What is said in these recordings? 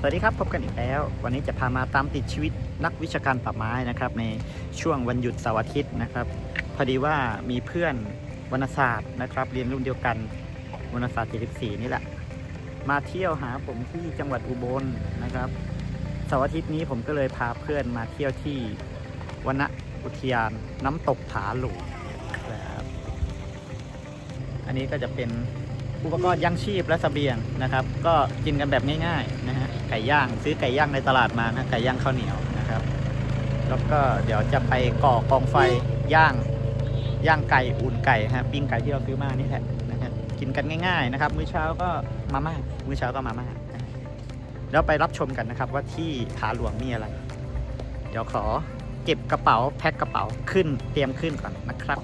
สวัสดีครับพบกันอีกแล้ว วันนี้จะพามาตามติดชีวิตนักวิชาการป่าไม้นะครับ ในช่วงวันหยุดเสาร์อาทิตย์นะครับ พอดีว่ามีเพื่อนวรรณศาสตร์นะครับ เรียนรุ่นเดียวกันวรรณศาสตร์ 74 นี่แหละ มาเที่ยวหาผมที่จังหวัดอุบลนะครับเสาร์อาทิตย์นี้ผมก็เลยพาเพื่อนมาเที่ยวที่วนอุทยานน้ำตกผาหลูนะครับอันนี้ก็จะเป็นอุปกรณ์ยังชีพและเสบียงนะครับ ก็กินกันแบบง่ายๆนะฮะ ไก่ย่าง ซื้อไก่ย่างในตลาดมานะไก่ย่างข้าวเหนียวนะครับ แล้วก็เดี๋ยวจะไปก่อกองไฟย่างย่างไก่อุ่นไก่ฮะปิ้งไก่ที่เราซื้อมานี่แหละนะฮะกินกันง่าย ๆ นะครับ มื้อเช้าก็มาม่ามื้อเช้าก็มาม่าแล้วไปรับชมกันนะครับว่าที่ผาหลวงมีอะไร เดี๋ยวขอเก็บกระเป๋าแพ็คกระเป๋าขึ้นเตรียมขึ้นก่อนนะครับ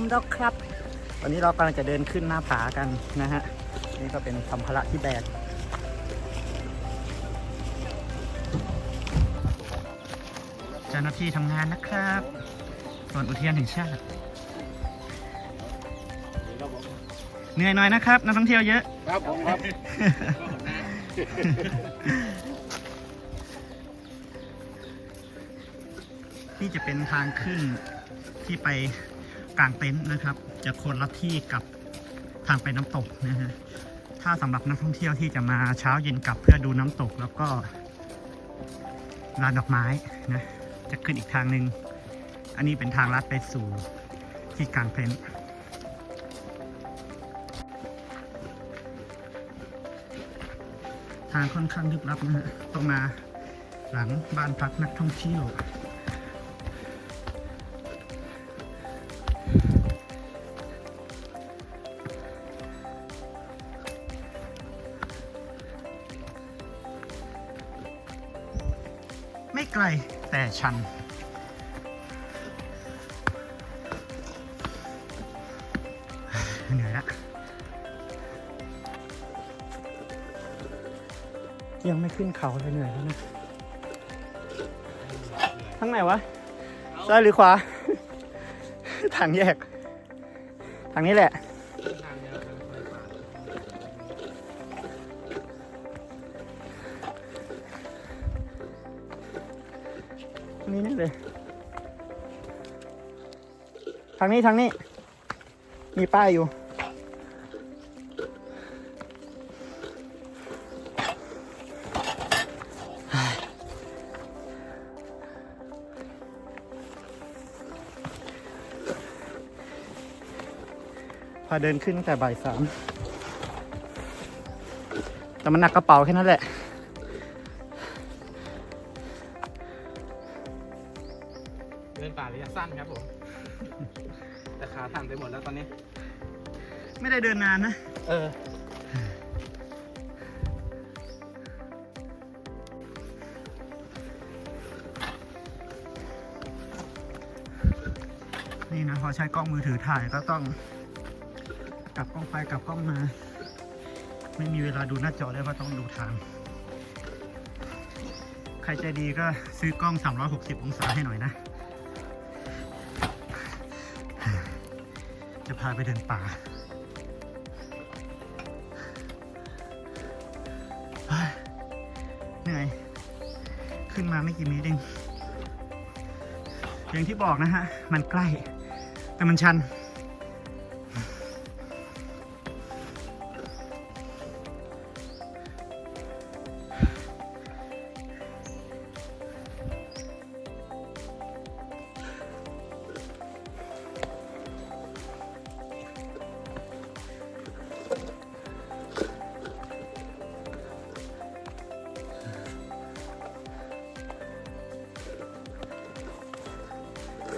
มแล้วครับ ตอนนี้เรากำลังจะเดินขึ้นหน้าผากันนะฮะ นี่ก็เป็นสัมภาระที่แบกเจ้าหน้าที่ทำงานนะครับส่วนอุทยานแห่งชาติ เหนื่อยหน่อยนะครับนักท่องเที่ยวเยอะ ครับผมครับ นี่จะเป็นทางขึ้นที่ไป กลางเต็นท์นะครับ จะคนละที่กับทางไปน้ำตกนะฮะถ้าสำหรับนักท่องเที่ยวที่จะมาเช้าเย็นกลับเพื่อดูน้ำตก แล้วก็ลานดอกไม้นะจะขึ้นอีกทางหนึ่งอันนี้เป็นทางลัดไปสู่ที่กลางเต็นท์ทางค่อนข้างลึกลับนะฮะต้องมาหลังบ้านพักนักท่องเที่ยว กลแต่ชัน เหนื่อยละยังไม่ขึ้นเขาเลยเหนื่อยแล้วนะทางไหนวะ ซ้ายหรือขวา ทางแยก ทางนี้แหละางนี้ทางนี้ มีป้ายอยู่ พาเดินขึ้นตั้งแต่บ่ายสามแต่มันหนักกระเป๋าแค่นั้นแหละเดินป่าระยะสั้นครับผม แต่ขาสั่นไปหมดแล้วตอนนี้ ไม่ได้เดินนานนะ เออ นี่นะพอใช้กล้องมือถือถ่ายก็ต้อง กลับกล้องไปกลับกล้องมา ไม่มีเวลาดูหน้าจอเลยว่าต้องดูทางใครใจดีก็ซื้อกล้อง 360 องศาให้หน่อยนะ พาไปเดินป่าเหนื่อย ขึ้นมาไม่กี่เมตรเองอย่างที่บอกนะฮะ มันใกล้ แต่มันชัน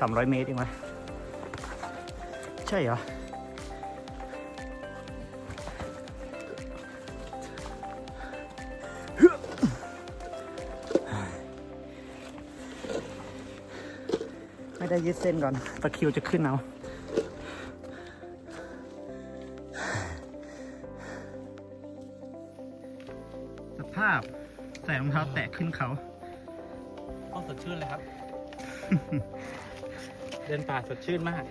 สามร้อยเมตรเองมั้ยใช่เหรอ ไม่ได้ยึดเส้นก่อน ตะคิวจะขึ้นเอาสภาพใส่รองเท้าแตะขึ้นเขา เดินป่าสดชื่นมาก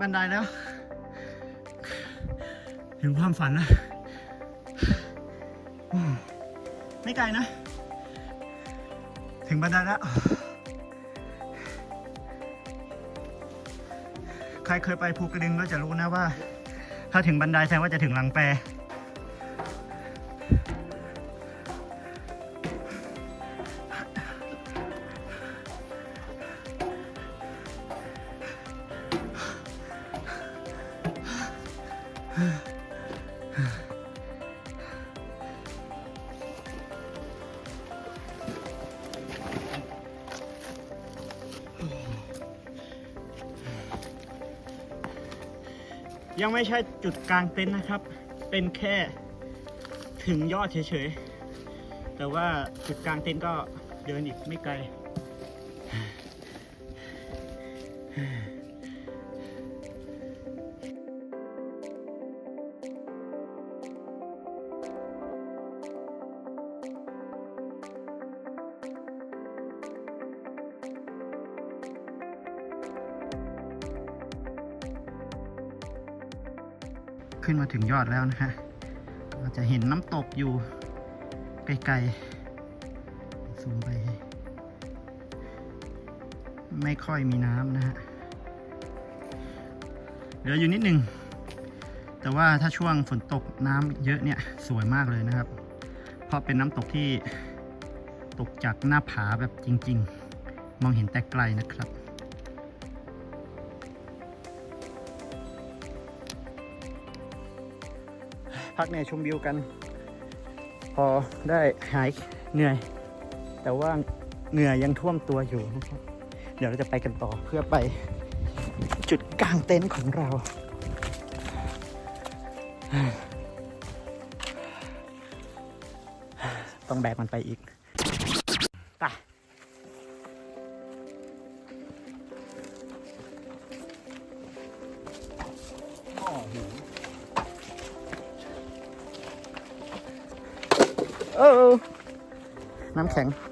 บันไดแล้ว ถึงความฝันแล้วไม่ไกลนะ ถึงบันไดแล้ว ใครเคยไปภูกระดึงก็จะรู้นะว่า ถ้าถึงบันไดแสดงว่าจะถึงลังแปร ไม่ใช่จุดกลางเต็นท์นะครับ เป็นแค่ถึงยอดเฉยๆ แต่ว่าจุดกลางเต็นท์ก็เดินอีกไม่ไกล ถึงยอดแล้วนะฮะเราจะเห็นน้ำตกอยู่ไกลๆซูมไป ไม่ค่อยมีน้ำนะฮะเหลืออยู่นิดหนึ่งแต่ว่าถ้าช่วงฝนตกน้ำเยอะเนี่ยสวยมากเลยนะครับ เพราะเป็นน้ำตกที่ตกจากหน้าผาแบบจริง ๆ มองเห็นแต่ไกลนะครับ พักเนี่ยชมวิวกัน พอได้หายเหนื่อย แต่ว่าเหงื่อยังท่วมตัวอยู่นะครับ เดี๋ยวเราจะไปกันต่อเพื่อไปจุดกลางเต็นท์ของเรา ต้องแบกมันไปอีก น้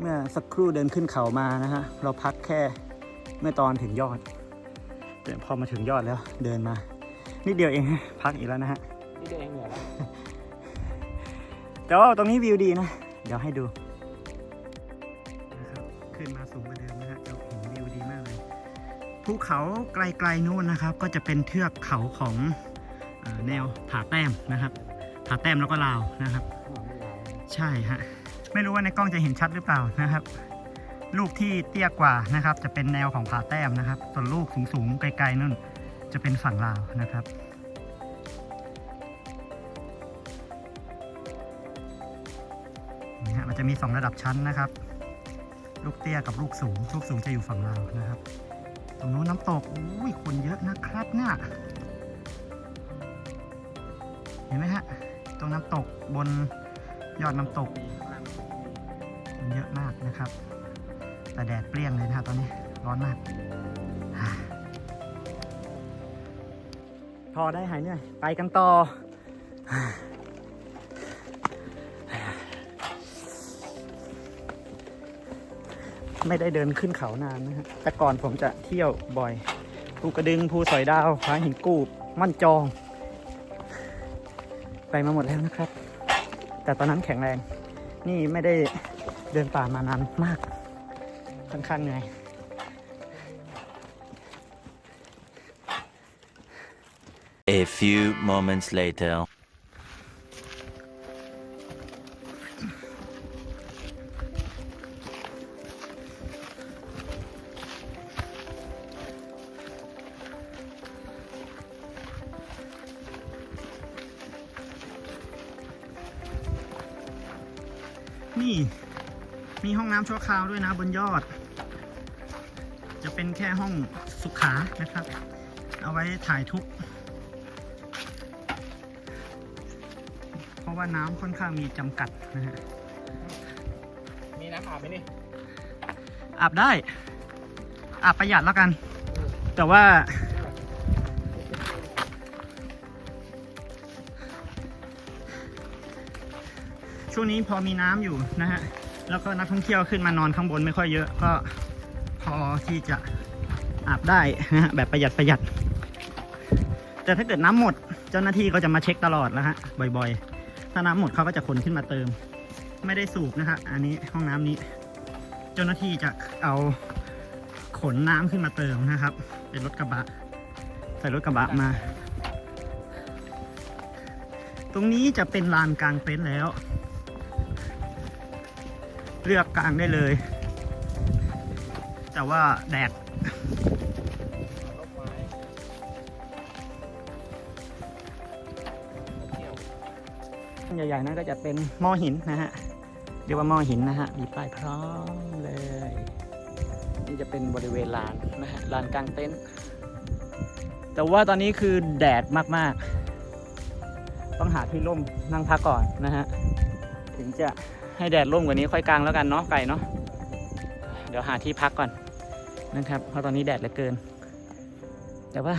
เมื่อสักครู่เดินขึ้นเขามานะฮะ เราพักแค่เมื่อตอนถึงยอดแต่พอมาถึงยอดแล้วเดินมา นิดเดียวเองพักอีกแล้วนะฮะนี่ตัวเองเหนื่อยแล้วแต่ว่าตรงนี้วิวดีนะ เดี๋ยวให้ดูนะครับขึ้นมาสูงกว่าเดิมนะฮะจะโอ้โหวิวดีมากเลยภูเขาไกลๆนู้นนะครับ ก็จะเป็นเทือกเขาของเอ่อแนวผาแต้มนะครับผาแต้มแล้วก็ลาวนะครับ ใช่ฮะ ไม่รู้ว่าในกล้องจะเห็นชัดหรือเปล่านะครับ ลูกที่เตี้ยกว่านะครับ จะเป็นแนวของผาแต้มนะครับ ส่วนลูกสูงๆไกลๆนั่นจะเป็นฝั่งลาวนะครับนี่ฮะมันจะมี 2 ระดับชั้นนะครับ ลูกเตี้ยกับลูกสูง ลูกสูงจะอยู่ฝั่งลาวนะครับ ตรงนู้นน้ำตกอุ้ยคนเยอะนะครับเนี่ยเห็นไหมฮะตรงน้ำตกบนยอดน้ำตก เยอะมากนะครับ แต่แดดเปรี้ยงเลยนะครับตอนนี้ร้อนมาก พอได้หายเหนื่อย ไปกันต่อ ไม่ได้เดินขึ้นเขานานนะฮะแต่ก่อนผมจะเที่ยวบ่อยภูกระดึงภูสอยดาวผาหินกูบมั่นจอง ไปมาหมดแล้วนะครับ แต่ตอนนั้นแข็งแรง นี่ไม่ได้ เดินป่ามานานมาก ค่อนข้างเหนื่อย A few moments later. มีห้องน้ำชั่วคราวด้วยนะบนยอด จะเป็นแค่ห้องสุขานะครับ เอาไว้ถ่ายทุกข์เพราะว่าน้ำค่อนข้างมีจำกัดนะฮะ มีน้ำอาบไหมนี่ อาบได้ อาบประหยัดแล้วกัน แต่ว่าช่วงนี้พอมีน้ำอยู่นะฮะ แล้วก็นักท่องเที่ยวขึ้นมานอนข้างบนไม่ค่อยเยอะ ก็พอที่จะอาบได้นะฮะแบบประหยัดประหยัด แต่ถ้าเกิดน้ำหมดเจ้าหน้าที่ก็จะมาเช็คตลอดแล้วฮะบ่อยๆ ถ้าน้ำหมดเขาก็จะขนขึ้นมาเติม ไม่ได้สูบนะฮะอันนี้ห้องน้ำนี้ เจ้าหน้าที่จะเอาขนน้ำขึ้นมาเติมนะครับ เป็นรถกระบะ ใส่รถกระบะมา ตรงนี้จะเป็นลานกลางเต็นท์แล้ว เลือกกลางได้เลย แต่ว่าแดดที่ใหญ่ๆนั่นก็จะเป็นหม้อหินนะฮะ เรียกว่าหม้อหินนะฮะ มีป้ายพร้อมเลย นี่จะเป็นบริเวณลานนะฮะลานกลางเต็นท์แต่ว่าตอนนี้คือแดดมากๆ ต้องหาที่ร่มนั่งพักก่อนนะฮะ ถึงจะ ให้แดดร่มกว่านี้ค่อยกลางแล้วกันเนาะไก่เนาะเดี๋ยวหาที่พักก่อนนะครับเพราะตอนนี้แดดเหลือเกิน แต่ว่า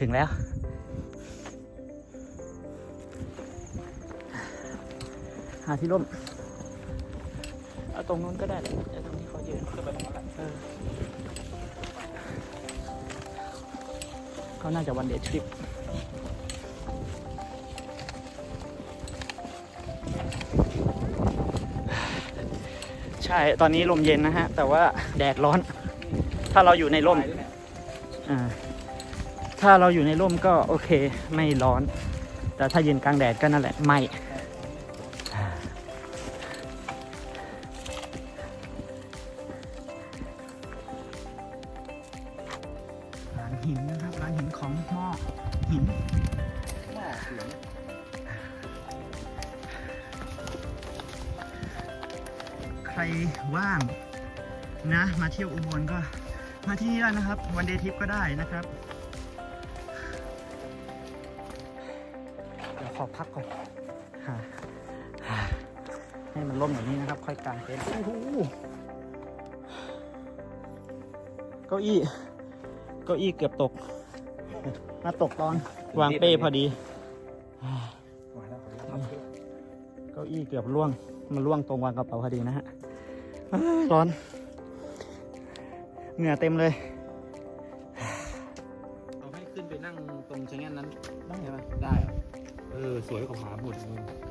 ถึงแล้ว หาที่ร่มเอาตรงนู้นก็ได้แหละแต่ตรงที่เขายืนขึ้นไปตรงนั้นแหละเออก็น่าจะวันเดย์ทริป ใช่ตอนนี้ลมเย็นนะฮะ แต่ว่าแดดร้อน ถ้าเราอยู่ในร่มอ่าถ้าเราอยู่ในร่มก็โอเคไม่ร้อน แต่ถ้ายืนกลางแดดก็นั่นแหละไหม่ ใครว่างนะ มาเที่ยวอุบลก็มาที่นี่ได้นะครับ วันเดย์ทริปก็ได้นะครับเดี๋ยวขอพักก่อนหาหาให้มันล่มแบบนี้นะครับ ค่อยกางเต็นท์โอ้โหเก้าอี้เก้าอี้เกือบตก มาตกตอนวางเป้พอดีมาแล้วขออนุญาตครับเก้าอี้เกือบล่วง มันล่วงตรงวางกระเป๋าพอดีนะฮะเอ้ย ร้อน เหงื่อเต็มเลยเราให้ขึ้นไปนั่งตรงชะแง่นนั้นได้ไหมได้เหรอเออ สวยกว่าหมาหมดมึงเ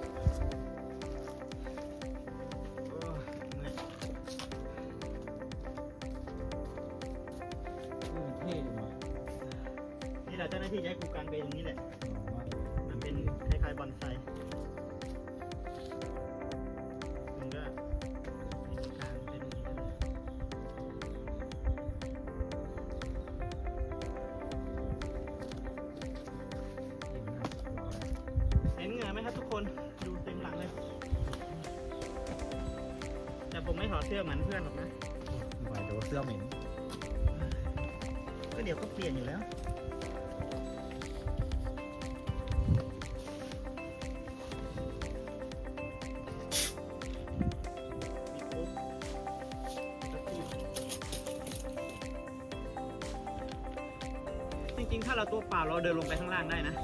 สื้อเหมือนเพื่อนหรอกนะไหวแต่ว่าเสื้อเหม็นก็เดี๋ยวก็เปลี่ยนอยู่แล้ว มีครบจริงๆ ถ้าเราตัวเปล่าเราเดินลงไปข้างล่างได้นะ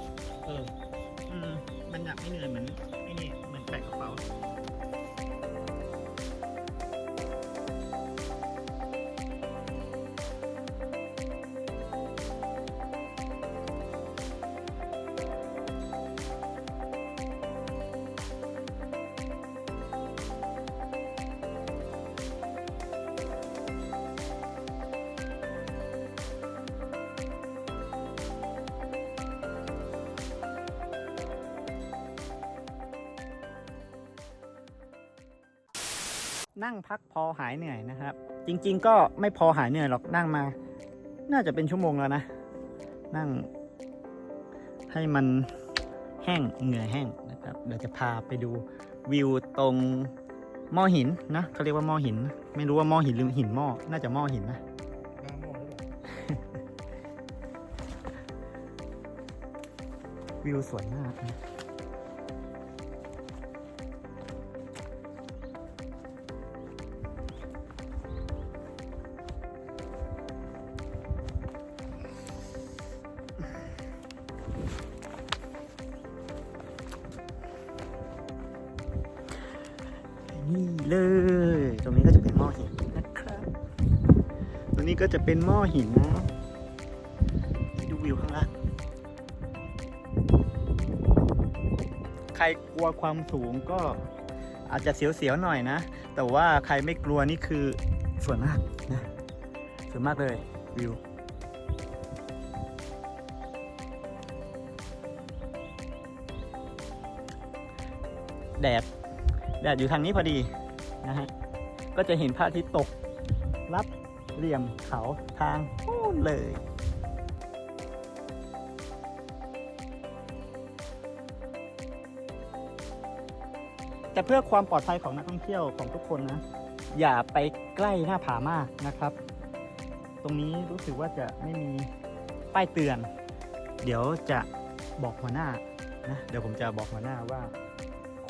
นั่งพักพอหายเหนื่อยนะครับ จริง ๆ ก็ไม่พอหายเหนื่อยหรอกนั่งมา น่าจะเป็นชั่วโมงแล้วนะ นั่ง ให้มันแห้งเหงื่อแห้งนะครับเดี๋ยวจะพาไปดูวิวตรงหม้อหินนะเขาเรียกว่าหม้อหิน ไม่รู้ว่าหม้อหินหรือหินหม้อน่าจะหม้อหินนะหน้าหม้อหรือเปล่าวิวสวยมากนะ เลย ตรงนี้ก็จะเป็นหม้อหินนะครับ ตรงนี้ก็จะเป็นหม้อหินนะให้ดูวิวข้างล่าง ใครกลัวความสูงก็อาจจะเสียวๆหน่อยนะ แต่ว่าใครไม่กลัวนี่คือสวยมากนะสวยมากเลยวิวแดด แดดอยู่ทางนี้พอดี นะฮะ ก็จะเห็นพระอาทิตย์ตก รับเหลี่ยมเขาทางโน้นเลย แต่เพื่อความปลอดภัยของนักท่องเที่ยวของทุกคนนะ อย่าไปใกล้หน้าผามากนะครับ ตรงนี้รู้สึกว่าจะไม่มีป้ายเตือน เดี๋ยวจะบอกหัวหน้านะ เดี๋ยวผมจะบอกหัวหน้าว่า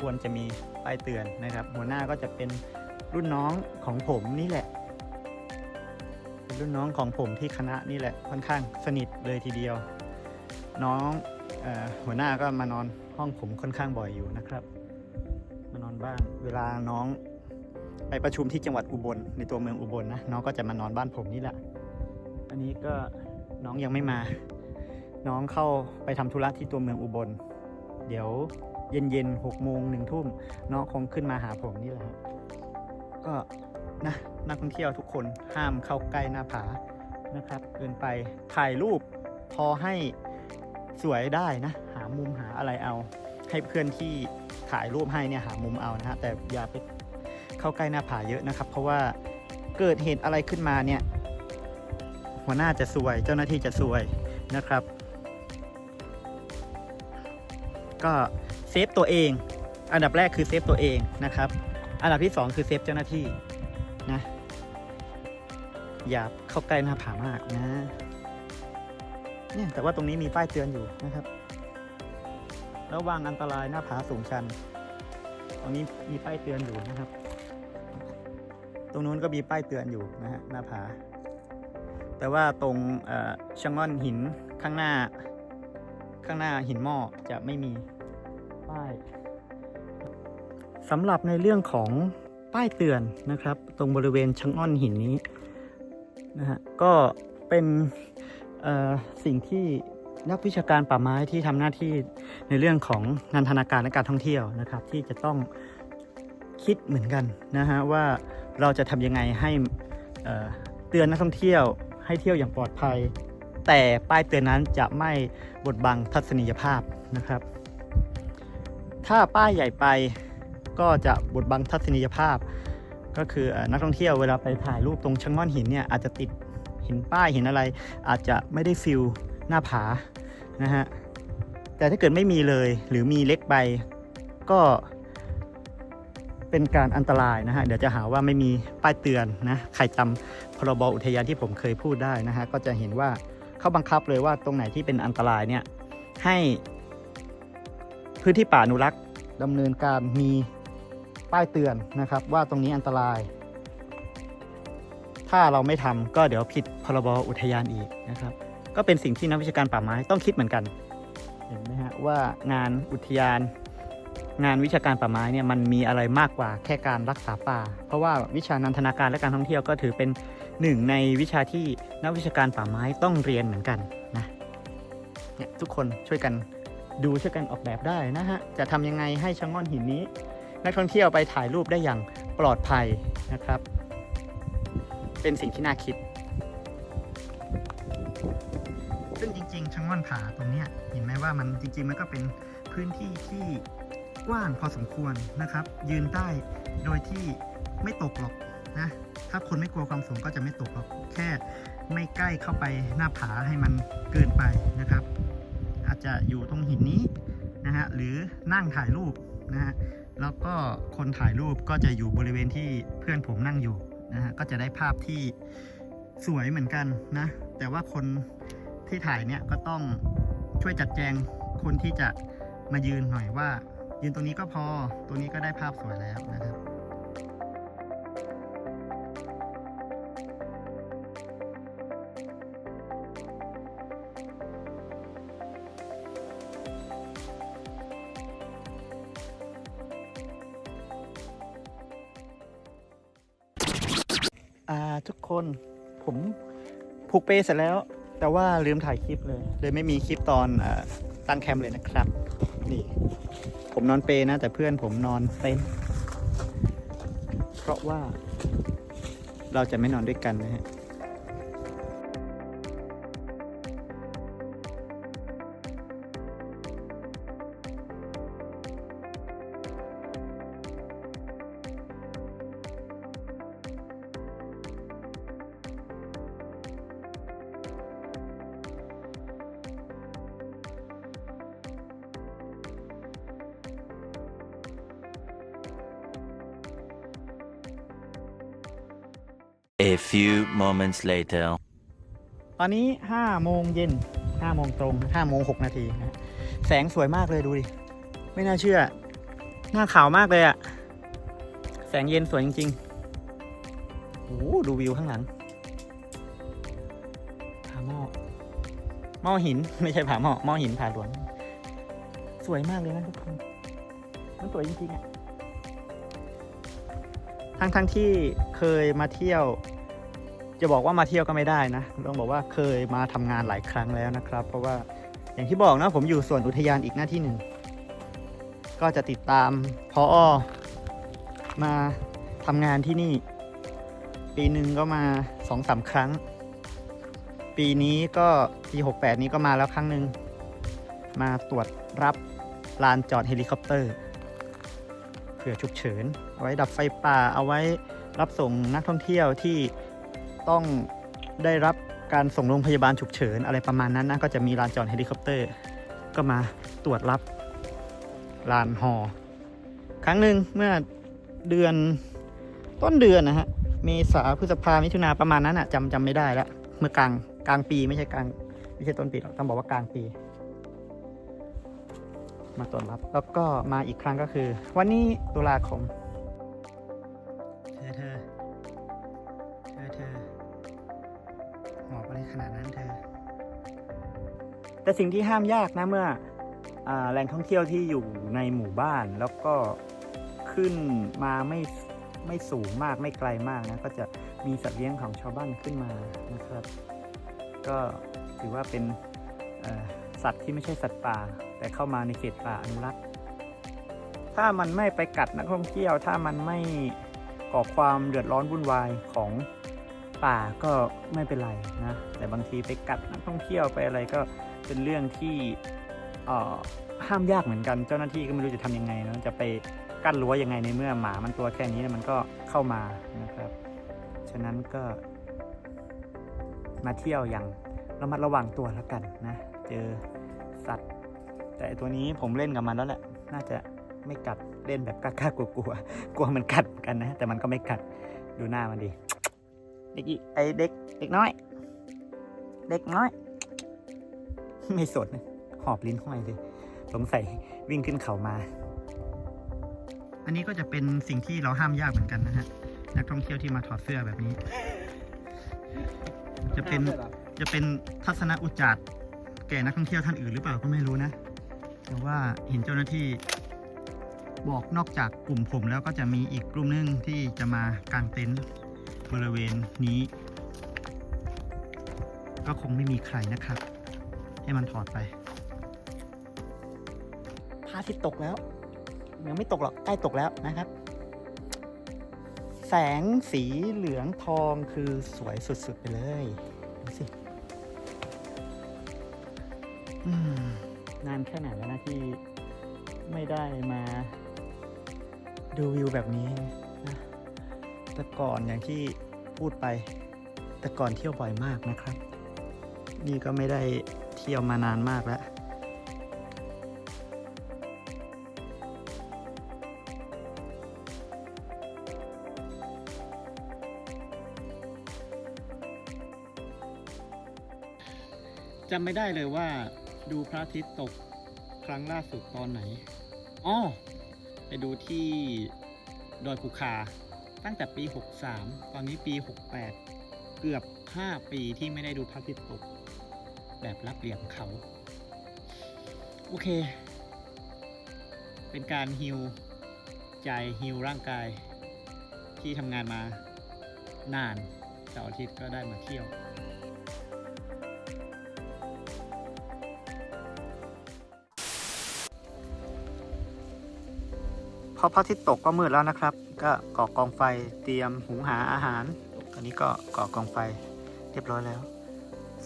ควรจะมีป้ายเตือนนะครับ หัวหน้าก็จะเป็นรุ่นน้องของผมนี่แหละ เป็นรุ่นน้องของผมที่คณะนี่แหละค่อนข้างสนิทเลยทีเดียว น้องออหัวหน้าก็มานอนห้องผมค่อนข้างบ่อยอยู่นะครับ มานอนบ้านเวลาน้องไปประชุมที่จังหวัดอุบลในตัวเมืองอุบลนะน้องก็จะมานอนบ้านผมนี่แหละ อันนี้ก็น้องยังไม่มา น้องเข้าไปทำธุระที่ตัวเมืองอุบล เดี๋ยว เย็นเย็นๆหกโมงหนึ่งทุ่มน้องคงขึ้นมาหาผมนี่แหละก็นะนักท่องเที่ยวทุกคนห้ามเข้าใกล้หน้าผานะครับเกินไปถ่ายรูปพอให้สวยได้นะ หามุมหาอะไรเอา ให้เพื่อนที่ถ่ายรูปให้เนี่ยหามุมเอานะฮะแต่อย่าไปเข้าใกล้หน้าผาเยอะนะครับ เพราะว่าเกิดเหตุอะไรขึ้นมาเนี่ย หัวหน้าจะซวยเจ้าหน้าที่จะซวยนะครับ ก็ เซฟตัวเอง อันดับแรกคือเซฟตัวเองนะครับ อันดับที่สองคือเซฟเจ้าหน้าที่นะอย่าเข้าใกล้หน้าผามากนะเนี่ยแต่ว่าตรงนี้มีป้ายเตือนอยู่นะครับระวังอันตรายหน้าผาสูงชัน ตรงนี้มีป้ายเตือนอยู่นะครับ ตรงนู้นก็มีป้ายเตือนอยู่นะฮะหน้าผา แต่ว่าตรงเอ่อชะง่อนหินข้างหน้า ข้างหน้าหินหม้อจะไม่มี ป้ายสำหรับในเรื่องของป้ายเตือนนะครับ ตรงบริเวณชะง่อนหินนี้นะฮะก็เป็นสิ่งที่นักวิชาการป่าไม้ที่ทำหน้าที่ในเรื่องของงานธนาการและการท่องเที่ยวนะครับ ที่จะต้องคิดเหมือนกันนะฮะว่าเราจะทำยังไงให้เอ่อเตือนนักท่องเที่ยวให้เที่ยวอย่างปลอดภัย แต่ป้ายเตือนนั้นจะไม่บดบังทัศนียภาพนะครับ ถ้าป้ายใหญ่ไปก็จะบดบังทัศนียภาพ ก็คือนักท่องเที่ยวเวลาไปถ่ายรูปตรงชะง่อนหินเนี่ยอาจจะติดเห็นป้ายเห็นอะไร อาจจะไม่ได้ฟิลหน้าผานะฮะแต่ถ้าเกิดไม่มีเลยหรือมีเล็กไปก็เป็นการอันตรายนะฮะ เดี๋ยวจะหาว่าไม่มีป้ายเตือนนะ ใครจำพรบอุทยานที่ผมเคยพูดได้นะฮะ ก็จะเห็นว่าเขาบังคับเลยว่าตรงไหนที่เป็นอันตรายเนี่ย ให้ พื้นที่ป่าอนุรักษ์ดำเนินการมีป้ายเตือนนะครับว่าตรงนี้อันตราย ถ้าเราไม่ทำก็เดี๋ยวผิดพรบอุทยานอีกนะครับ ก็เป็นสิ่งที่นักวิชาการป่าไม้ต้องคิดเหมือนกัน เห็นไหมฮะว่างานอุทยาน งานวิชาการป่าไม้เนี่ยมันมีอะไรมากกว่าแค่การรักษาป่า เพราะว่าวิชานันทนาการและการท่องเที่ยวก็ถือเป็นหนึ่งในวิชาที่นักวิชาการป่าไม้ต้องเรียนเหมือนกันนะเนี่ยทุกคนช่วยกัน ดูช่วยกันออกแบบได้นะฮะ จะทำยังไงให้ชะง่อนหินนี้ นักท่องเที่ยวไปถ่ายรูปได้อย่างปลอดภัยนะครับ เป็นสิ่งที่น่าคิด ซึ่งจริงๆชะง่อนผาตรงนี้เห็นไหมว่ามันจริงๆมันก็เป็นพื้นที่ที่กว้างพอสมควรนะครับ ยืนได้โดยที่ไม่ตกหรอกนะถ้าคนไม่กลัวความสูงก็จะไม่ตกหรอกแค่ไม่ใกล้เข้าไปหน้าผาให้มันเกินไปนะครับ จะอยู่ตรงหินนี้นะฮะหรือนั่งถ่ายรูปนะฮะแล้วก็คนถ่ายรูปก็จะอยู่บริเวณที่เพื่อนผมนั่งอยู่นะฮะก็จะได้ภาพที่สวยเหมือนกันนะ แต่ว่าคนที่ถ่ายเนี่ยก็ต้องช่วยจัดแจงคนที่จะมายืนหน่อยว่า ยืนตรงนี้ก็พอ ตัวนี้ก็ได้ภาพสวยแล้วนะครับ น ผมผูกเปเสร็จแล้ว แต่ว่าลืมถ่ายคลิปเลย เลยไม่มีคลิปตอนอตั้งแคมป์เลยนะครับ นี่ ผมนอนเปนะ แต่เพื่อนผมนอนเต็นเพราะว่าเราจะไม่นอนด้วยกันนะฮะ A few moments later. ตอนนี้5โมงเย็น5โมงตรง5โมง6นาทีนะแสงสวยมากเลยดูดิ ไม่น่าเชื่อ หน้าขาวมากเลยอะแสงเย็นสวยจริงๆโอ้ดูวิวข้างหลังผาหม้อหม้อหิน ไม่ใช่ผาหม้อหม้อหินผาหลวง สวยมากเลยนะทุกคน มันสวยจริงๆอะ ทั้งทั้งๆที่เคยมาเที่ยว จะบอกว่ามาเที่ยวก็ไม่ได้นะต้องบอกว่าเคยมาทำงานหลายครั้งแล้วนะครับ เพราะว่าอย่างที่บอกนะผมอยู่ส่วนอุทยานอีกหน้าที่หนึ่งก็จะติดตามพออมาทำงานที่นี่ ปีหนึ่งก็มาสองสามครั้ง ปีนี้ก็ปี 68 นี้ก็มาแล้วครั้งหนึ่งมาตรวจรับลานจอดเฮลิคอปเตอร์ เผื่อฉุกเฉิน เอาไว้ดับไฟป่า เอาไว้รับส่งนักท่องเที่ยวที่ต้องได้รับการส่งโรงพยาบาลฉุกเฉิน อะไรประมาณนั้นนะก็จะมีลานจอดเฮลิคอปเตอร์ ก็มาตรวจรับลานหอ ครั้งหนึ่งเมื่อเดือนต้นเดือนนะฮะเมษาพฤษภามิถุนาประมาณนั้นอะจำจำไม่ได้แล้วเมื่อกลางกลางปีไม่ใช่กลางไม่ใช่ต้นปีหรอกต้องบอกว่ากลางปี มาตรวจรับ แล้วก็มาอีกครั้งก็คือ วันนี้ตุลาคมเธอเธอเธอเธอหมอบอะไรขนาดนั้นเธอ แต่สิ่งที่ห้ามยากนะเมื่ออาแหล่งท่องเที่ยวที่อยู่ในหมู่บ้านแล้วก็ขึ้นมาไม่ไม่สูงมากไม่ไกลมากนะก็จะมีสัตว์เลี้ยงของชาวบ้านขึ้นมานะครับ ก็ถือว่าเป็นเอ่อสัตว์ที่ไม่ใช่สัตว์ป่า แต่เข้ามาในเขตป่าอนุรักษ์ ถ้ามันไม่ไปกัดนักท่องเที่ยว ถ้ามันไม่ก่อความเดือดร้อนวุ่นวายของป่าก็ไม่เป็นไรนะ แต่บางทีไปกัดนักท่องเที่ยวไปอะไรก็เป็นเรื่องที่อ่อห้ามยากเหมือนกัน เจ้าหน้าที่ก็ไม่รู้จะทำยังไงนะจะไปกั้นรั้วยังไงในเมื่อหมามันตัวแค่นี้นี่ยมันก็เข้ามานะครับ ฉะนั้นก็มาเที่ยวอย่างระมัดระวังตัวแล้วกันนะ เจอสัตว์ แต่ตัวนี้ผมเล่นกับมันแล้วแหละ น่าจะไม่กัดเล่นแบบกล้าๆกลัวๆกลัวมันกัดกันนะ แต่มันก็ไม่กัดดูหน้ามันดิเด็กอีไอเด็กเด็กน้อย เด็กน้อย ไม่สนนะหอบลิ้นห้อยเลยสงสัยวิ่งขึ้นเขามา อันนี้ก็จะเป็นสิ่งที่เราห้ามยากเหมือนกันนะฮะนักท่องเที่ยวที่มาถอดเสื้อแบบนี้ จะเป็นจะเป็นทัศนอุจจารแก่นักท่องเที่ยวท่านอื่นหรือเปล่าก็ไม่รู้นะ แต่ว่าเห็นเจ้าหน้าที่บอกนอกจากกลุ่มผมแล้วก็จะมีอีกกลุ่มหนึงที่จะมากางเต็นท์บริเวณนี้ ก็คงไม่มีใครนะครับ ให้มันถอดไปพระอาทิตย์ตกแล้ว ยังไม่ตกหรอกใกล้ตกแล้วนะครับ แสงสีเหลืองทองคือสวยสุด ๆ ไปเลยดูสิ อืม นานแค่ไหนแล้วนะที่ไม่ได้มาดูวิวแบบนี้นะแต่ก่อนอย่างที่พูดไป แต่ก่อนเที่ยวบ่อยมากนะครับ นี่ก็ไม่ได้เที่ยวมานานมากแล้วจำไม่ได้เลยว่า ดูพระอาทิตย์ตกครั้งล่าสุดตอนไหนอ๋อไปดูที่ดอยภูคา ตั้งแต่ปี 63 ตอนนี้ปี 68 เกือบ 5 ปีที่ไม่ได้ดูพระอาทิตย์ตก แบบรับเหลี่ยมเขา โอเค เป็นการฮิวใจฮิวร่างกาย ที่ทำงานมานานเสาร์อาทิตย์ก็ได้มาเที่ยว พอพระอาทิตย์ตกก็มืดแล้วนะครับ ก็ก่อกองไฟเตรียมหุงหาอาหาร ตอนนี้ก็ก่อกองไฟเรียบร้อยแล้ว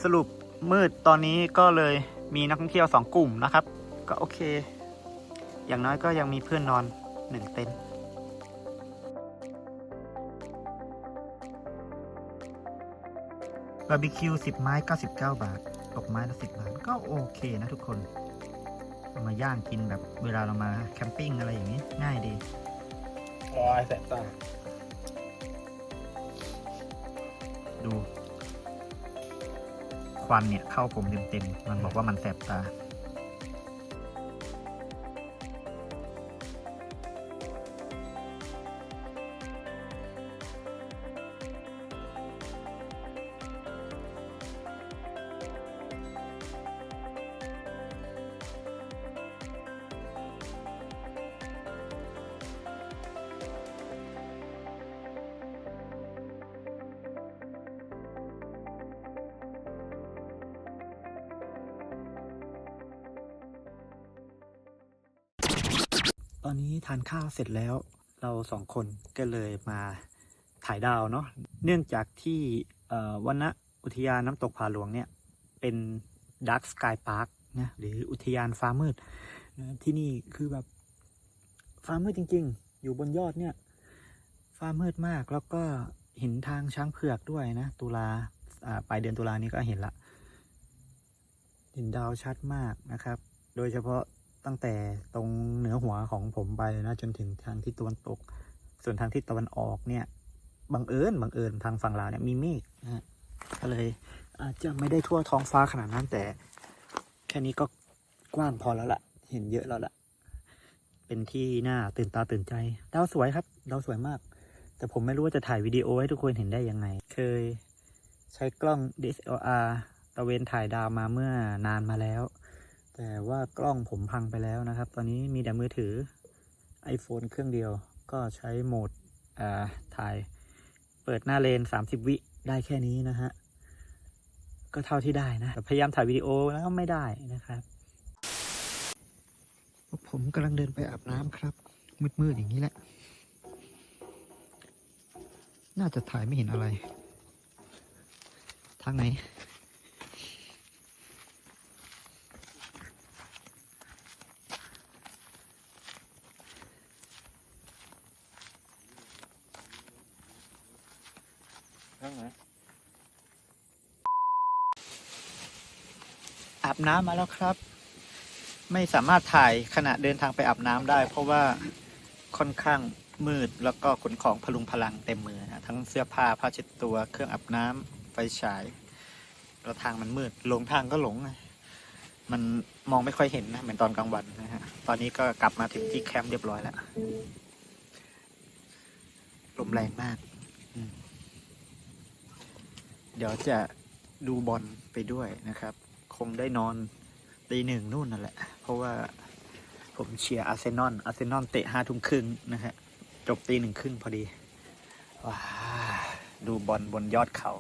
สรุปมืดตอนนี้ก็เลยมีนักท่องเที่ยวสองกลุ่มนะครับ ก็โอเค อย่างน้อยก็ยังมีเพื่อนนอนหนึ่งเต็นท์บาร์บีคิว 10 ไม้ 99 บาทตกไม้ละ 10 บาท ก็โอเคนะทุกคน เอามาย่างกินแบบเวลาเรามาแคมปิ้งอะไรอย่างนี้ ง่ายดีรอยแสบตาดู ควันเนี่ยเข้าผมเต็มๆ มันบอกว่ามันแสบตา ตอนนี้ทานข้าวเสร็จแล้วเราสองคนก็เลยมาถ่ายดาวเนาะเนื่องจากที่วันณอุทยานน้ำตกผาหลวงเนี่ย เป็นดักสกายพาร์คนะหรืออุทยานฟ้ามืดนะที่นี่คือแบบฟ้ามืดจริง ๆ อยู่บนยอดเนี่ย ฟ้ามืดมากแล้วก็เห็นทางช้างเผือกด้วยนะ ตุลาอ่าปลายเดือนตุลานี้ก็เห็นละ เห็นดาวชัดมากนะครับ โดยเฉพาะ ตั้งแต่ตรงเหนือหัวของผมไปนะจนถึงทางทิศตะวันตก ส่วนทางทิศตะวันออกเนี่ยบังเอิญบังเอิญทางฝั่งลาวเนี่ยมีเมฆนะก็เลยอาจจะไม่ได้ทั่วท้องฟ้าขนาดนั้นแต่ แค่นี้ก็กว้างพอแล้วละ่ะ เห็นเยอะแล้วละ่ะ เป็นที่น่าตื่นตาตื่นใจดาวสวยครับดาวสวยมาก แต่ผมไม่รู้ว่าจะถ่ายวิดีโอให้ทุกคนเห็นได้ยังไง เคยใช้กล้อง DSLR ตะเวนถ่ายดาวมาเมื่อนานมาแล้ว แต่ว่ากล้องผมพังไปแล้วนะครับ ตอนนี้มีแต่มือถือ iPhone เครื่องเดียว ก็ใช้โหมดอ่าถ่าย เปิดหน้าเลน 30 วิได้แค่นี้นะฮะ ก็เท่าที่ได้นะ พยายามถ่ายวิดีโอแล้วไม่ได้นะครับ ผมกำลังเดินไปอาบน้ำครับ มืดๆอย่างนี้แหละ น่าจะถ่ายไม่เห็นอะไร ทางไหน ข้างไหนอาบน้ำมาแล้วครับ ไม่สามารถถ่ายขณะเดินทางไปอาบน้ำได้ เพราะว่าค่อนข้างมืดแล้วก็ขนของพลุงพลังเต็มมือนะทั้งเสื้อผ้าผ้าเช็ดตัวเครื่องอาบน้ำไฟฉายแล้วทางมันมืดหลงทางก็หลง มันมองไม่ค่อยเห็นนะเหมือนตอนกลางวันนะฮะตอนนี้ก็กลับมาถึงที่แคมป์เรียบร้อยแล้วลมแรงมาก เดี๋ยวจะดูบอลไปด้วยนะครับ คงได้นอนตีหนึ่งนู่นนั่นแหละ เพราะว่าผมเชียร์อาร์เซนอลอาร์เซนอลเตะห้าทุ่มครึ่งนะฮะจบตีหนึ่งครึ่งพอดีว้าดูบอลบนยอดเขา